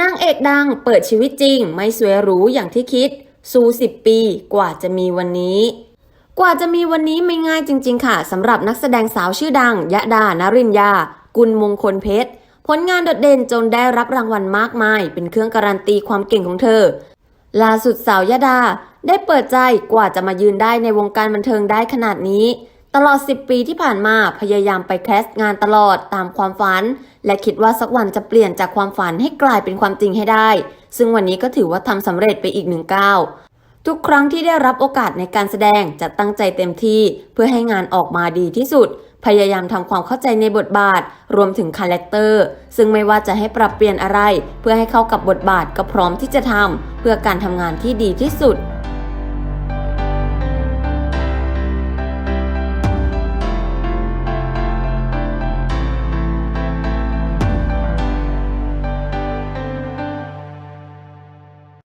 นางเอกดังเปิดชีวิตจริง ไม่สวยหรูอย่างที่คิด สู้10ปีกว่าจะมีวันนี้ กว่าจะมีวันนี้ไม่ง่ายจริง ๆ ค่ะสำหรับนักแสดงสาวชื่อดัง ยะดานรินยา กุลมงคลเพชร ผลงานโดดเด่นจนได้รับรางวัลมากมาย เป็นเครื่องการันตีความเก่งของเธอ ล่าสุดสาวยะดา ได้เปิดใจกว่าจะมายืนได้ในวงการบันเทิงได้ขนาดนี้ ตลอด 10 ปีที่ผ่านมาพยายามไปแคสต์งานตลอดตามความฝัน และคิดว่าสักวันจะเปลี่ยนจากความฝันให้กลายเป็นความจริงให้ได้ ซึ่งวันนี้ก็ถือว่าทำสำเร็จไปอีกหนึ่งก้าวทุกครั้งที่ได้รับโอกาสในการแสดงจะตั้งใจเต็มที่ เพื่อให้งานออกมาดีที่สุด พยายามทำความเข้าใจในบทบาท รวมถึงคาแรคเตอร์ ซึ่งไม่ว่าจะให้ปรับเปลี่ยนอะไร เพื่อให้เข้ากับบทบาทก็พร้อมที่จะทำเพื่อการทำงานที่ดีที่สุด